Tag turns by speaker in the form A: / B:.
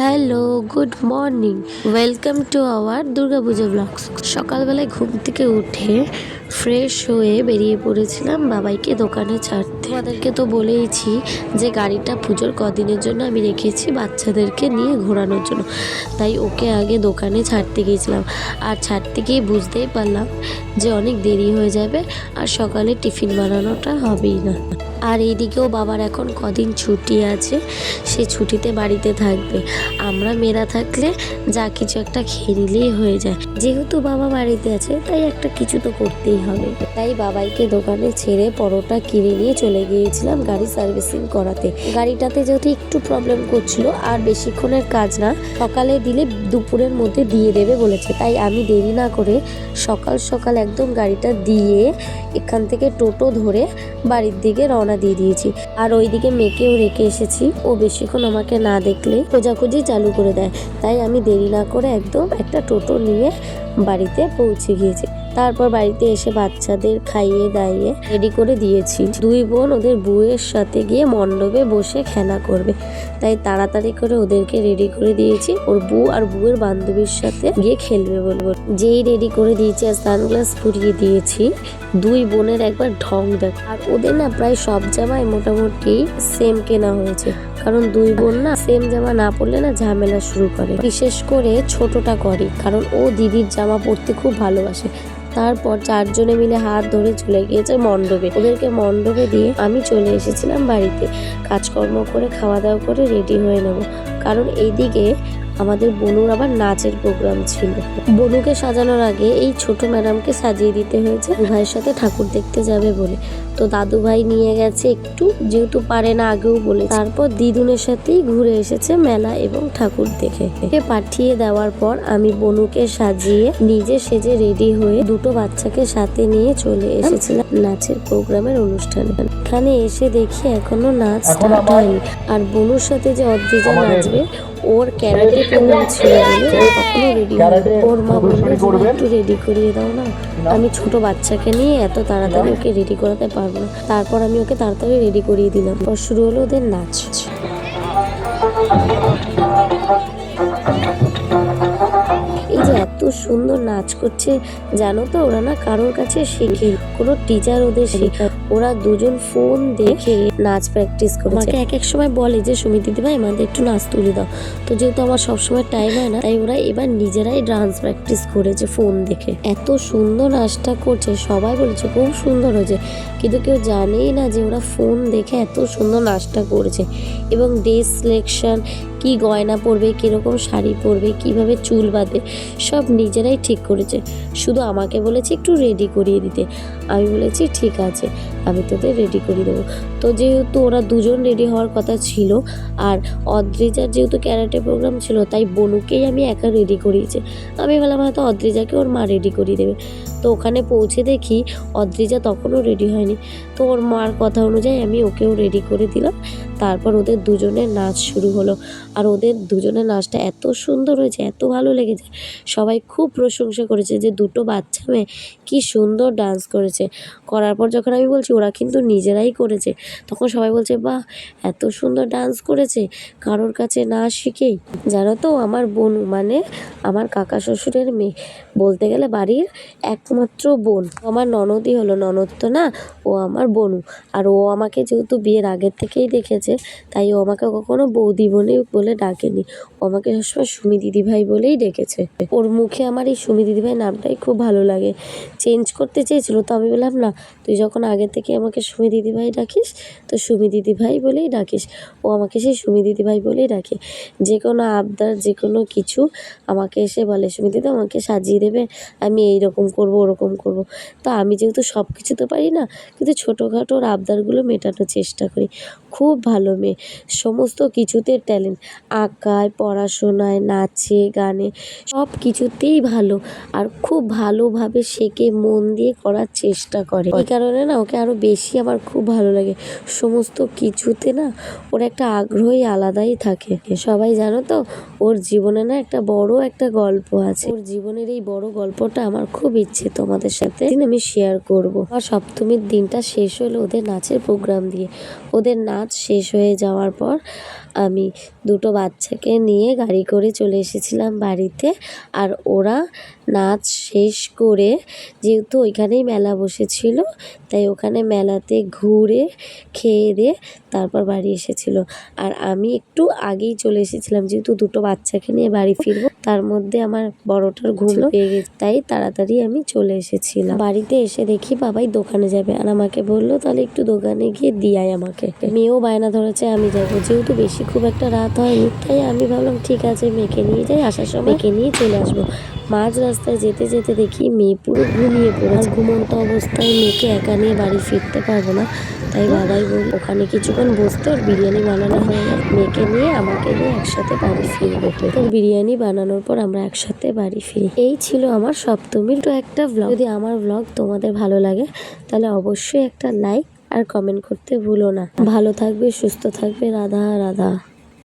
A: Hello good morning welcome to our Durga Puja blogs সকালবেলায় ঘুম থেকে উঠে ফ্রেশ হয়ে বেরিয়ে পড়েছিলাম বাবাইকে দোকানে ছাড়তে। তোমাদেরকে তো বলেইছি যে গাড়িটা পুজোর কদিনের জন্য আমি রেখেছি বাচ্চাদেরকে নিয়ে ঘোরানোর জন্য। তাই ওকে আগে দোকানে ছাড়তে গিয়েছিলাম। আর ছাড়তে গিয়ে বুঝতেই পারলাম যে অনেক দেরি হয়ে যাবে আর সকালে টিফিন বানানোটা হবেই না। আর এইদিকেও বাবার এখন কদিন ছুটি আছে, সে ছুটিতে বাড়িতে থাকবে। আমরা মেয়েরা থাকলে যা কিছু একটা খেয়ে নিলেই হয়ে যায়। যেহেতু বাবা বাড়িতে আছে, তাই একটা কিছু তো করতেই হবে। তাই বাবাইকে দোকানে ছেড়ে পরোটা কিনে নিয়ে চলে গিয়েছিলাম গাড়ি সার্ভিসিং করাতে। গাড়িটাতে যেহেতু একটু প্রবলেম করছিল, আর বেশিক্ষণের কাজ না, সকালে দিলে দুপুরের মধ্যে দিয়ে দেবে বলেছে। তাই আমি দেরি না করে সকাল সকাল একদম গাড়িটা দিয়ে এখান থেকে টোটো ধরে বাড়ির দিকে রওনা দিয়ে দিয়েছি। আর ওইদিকে মেয়েকেও রেখে এসেছি। ও বেশিক্ষণ আমাকে না দেখলে খোঁজাখুঁজি চালু করে দেয়। তাই আমি দেরি না করে একদম একটা টোটো নিয়ে বাড়িতে পৌঁছে গিয়েছি। তারপর বাড়িতে এসে বাচ্চাদের খাইয়ে দাইয়ে রেডি করে দিয়েছি। দুই বোন ওদের বুয়ের সাথে গিয়ে মণ্ডপে বসে খেলা করবে। তাই তাড়াতাড়ি করে ওদেরকে রেডি করে দিয়েছি। ওর বউ আর বউয়ের বান্ধবীর সাথে গিয়ে খেলবে বলব। যেই রেডি করে দিয়েছি আর সানগ্লাস পরিয়ে দিয়েছি, দুই বোনের একবার ঢং দেখ। আর ওদের না প্রায় সব জামাই মোটামুটি সেম কেনা হয়েছে। কারণ দুই বোন না সেম জামা না পরলে না ঝামেলা শুরু করে। বিশেষ করে ছোটটা করে, কারণ ও দিদির জামা পরতে খুব ভালোবাসে। তারপর চারজনে মিলে হাত ধরে চলে গিয়েছে মণ্ডপে। ওদেরকে মণ্ডপে দিয়ে আমি চলে এসেছিলাম বাড়িতে। কাজকর্ম করে খাওয়া দাওয়া করে রেডি হয়ে নেব। কারণ এইদিকে আমাদের বনুর আবার নাচের প্রোগ্রাম ছিল। বনুকে সাজানোর আগে এই ছোট ম্যাডামকে সাজিয়ে দিতে হয়েছে ভাইয়ের সাথে ঠাকুর দেখতে যাবে বলে। তো দাদু ভাই নিয়ে গেছে একটু যেহেতু পারে না আগেও বলে তারপর দিদুনের সাথেই ঘুরে এসেছে মেলা এবং ঠাকুর দেখে। পাঠিয়ে দেওয়ার পর আমি বনুকে সাজিয়ে নিজে সেজে রেডি হয়ে দুটো বাচ্চাকে সাথে নিয়ে চলে এসেছিলাম নাচের প্রোগ্রামের অনুষ্ঠানে। এখানে এসে দেখি এখনও নাচ স্টার্ট হয়নি। আর বনুর সাথে যে অদ্রিজা নাচবে ওর ক্যারাটে প্রোগ্রাম ছিল বলে ও কখনো রেডি ওর মা বলল? একটু রেডি করিয়ে দাও না। আমি ছোট বাচ্চাকে নিয়ে এত তাড়াতাড়ি ওকে রেডি করাতে পারব না। তারপর আমি ওকে তাড়াতাড়ি রেডি করিয়ে দিলাম। পর শুরু হলো ওদের নাচ। সুন্দর নাচ করছে। জানো তো ওরা না কারোর কাছে শেখে কোনো টিচার ওদের শেখায় ওরা দুজন ফোন দেখে নাচ প্র্যাকটিস করে আমাকে এক এক সময় বলে যে সুমিতি ভাই আমাদের একটু নাচ তুলে দাও। তো যেহেতু আমার সবসময় টাইম হয় না তাই ওরা এবার নিজেরাই ডান্স প্র্যাকটিস করেছে ফোন দেখে। এত সুন্দর নাচটা করছে সবাই বলেছে খুব সুন্দর হয়েছে। কিন্তু কেউ জানেই না যে ওরা ফোন দেখে এত সুন্দর নাচটা করেছে। এবং ড্রেস সিলেকশন কি গয়না পরবে কীরকম শাড়ি পরবে কীভাবে চুল বাঁধে সব নিজেরাই ঠিক করেছে। শুধু আমাকে বলেছে একটু রেডি করিয়ে দিতে। আমি বলেছি, ঠিক আছে, আমি তোদের রেডি করিয়ে দেবো। তো যেহেতু ওরা দুজন রেডি হওয়ার কথা ছিল, আর অদ্রিজার যেহেতু ক্যারাটে প্রোগ্রাম ছিল, তাই বনুকেই আমি একা রেডি করিয়েছি। আমি বললাম, হয়তো অদ্রিজাকে ওর মা রেডি করিয়ে দেবে। তো ওখানে পৌঁছে দেখি অদ্রিজা তখনও রেডি হয়নি। তো ওর মার কথা অনুযায়ী আমি ওকেও রেডি করে দিলাম। তারপর ওদের দুজনের নাচ শুরু হলো। আর ওদের দুজনের নাচটা এত সুন্দর হয়েছে, এত ভালো লেগেছে। সবাই খুব প্রশংসা করেছে যে দুটো বাচ্চা মেয়ে কি সুন্দর ডান্স করেছে। করার পর যখন আমি বলছি, ওরা কিন্তু নিজেরাই করেছে। তখন সবাই বলছে, বাহ, এত সুন্দর ডান্স করেছে। কারোর কাছে না শিখেই জানো তো, আমার বোন মানে আমার কাকা শ্বশুরের মেয়ে। বলতে গেলে বাড়ির একমাত্র বোন। আমার ননদই হলো ননদ তো না? ও আমার বোনু। আর ও আমাকে যেহেতু বিয়ের আগের থেকেই দেখেছে, তাই ও আমাকে কখনো বৌদি বোনে বলে ডাকেনি। ও আমাকে সবসময় সুমি দিদিভাই বলেই ডেকেছে। ওর মুখে আমার এই সুমি দিদিভাই নামটাই খুব ভালো লাগে। চেঞ্জ করতে চেয়েছিল তো আমি বললাম, না, তুই যখন আগে থেকে আমাকে সুমি দিদিভাই ডাকিস, তো সুমি দিদিভাই বলেই ডাকিস। ও আমাকে সেই সুমি দিদিভাই বলেই ডাকে। যে কোনো আবদার, যে কোনো কিছু আমাকে এসে বলে, সুমি দিদি আমাকে সাজিয়ে দেবে, আমি এই রকম করব ওরকম করব। তো আমি যেহেতু সব কিছু তো পারি না, কিন্তু ছোটোখাটো ওর আবদারগুলো মেটানোর চেষ্টা করি। খুব ভালো মেয়ে, সমস্ত কিছুতে ট্যালেন্ট আঁকায়, পড়াশোনায়, নাচে, গানে সব কিছুতেই ভালো। আর খুব ভালোভাবে শেখে, মন দিয়ে করার চেষ্টা করে। এই কারণে না ওকে আরও বেশি আমার খুব ভালো লাগে। সমস্ত কিছুতে না ওর একটা আগ্রহই আলাদাই থাকে। সবাই জানো তো, ওর জীবনে না একটা বড় একটা গল্প আছে। ওর জীবনের এই বড় গল্পটা আমার খুব ইচ্ছে তোমাদের সাথে। আমি শেয়ার করব। আর সপ্তমীর দিনটা শেষ হলো ওদের নাচের প্রোগ্রাম দিয়ে। ওদের নাচ শেষ হয়ে যাওয়ার পর আমি দুটো বাচ্চাকে নিয়ে গাড়ি করে চলে এসেছিলাম বাড়িতে। আর ওরা নাচ শেষ করে যেহেতু ওইখানেই মেলা বসেছিল তাই ওখানে মেলাতে ঘুরে খেয়ে দিয়ে তারপর বাড়ি এসেছিল। আর আমি একটু আগেই চলে এসেছিলাম যেহেতু দুটো বাচ্চাকে নিয়ে বাড়ি ফিরবো তার মধ্যে আমার বড়টার ঘুম পেয়ে গেছে তাই তাড়াতাড়ি আমি চলে এসেছিলাম। বাড়িতে এসে দেখি বাবাই দোকানে যাবে। আর আমাকে বলল তাহলে একটু দোকানে গিয়ে দিয়াই আমাকে। মেয়েও বায়না ধরেছে আমি যাব। যেহেতু বেশি খুব একটা রাত হয়নি। তাই আমি ভাবলাম, ঠিক আছে, মেয়েকে নিয়ে যাই, আসার সময় মেয়েকে নিয়ে চলে আসব। মাঝ রাস্তায় যেতে যেতে দেখি মেয়ে পুরো ঘুমিয়ে পড়ে আর ঘুমন্ত অবস্থায় মেয়েকে একা নিয়ে বাড়ি ফিরতে পারব না। তাই বাবাই বল, ওখানে কিছুক্ষণ বসতে ওর বিরিয়ানি বানানো হয়ে মেয়েকে নিয়ে আমাকে নিয়ে একসাথে বাড়ি ফিরবো। তো বিরিয়ানি বানানোর পর আমরা একসাথে বাড়ি ফিরি। এই ছিল আমার সপ্তমীর তো একটা ব্লগ যদি আমার ব্লগ তোমাদের ভালো লাগে, তাহলে অবশ্যই একটা লাইক আর কমেন্ট করতে ভুলো না। ভালো থাকবে সুস্থ থাকবে রাধা রাধা।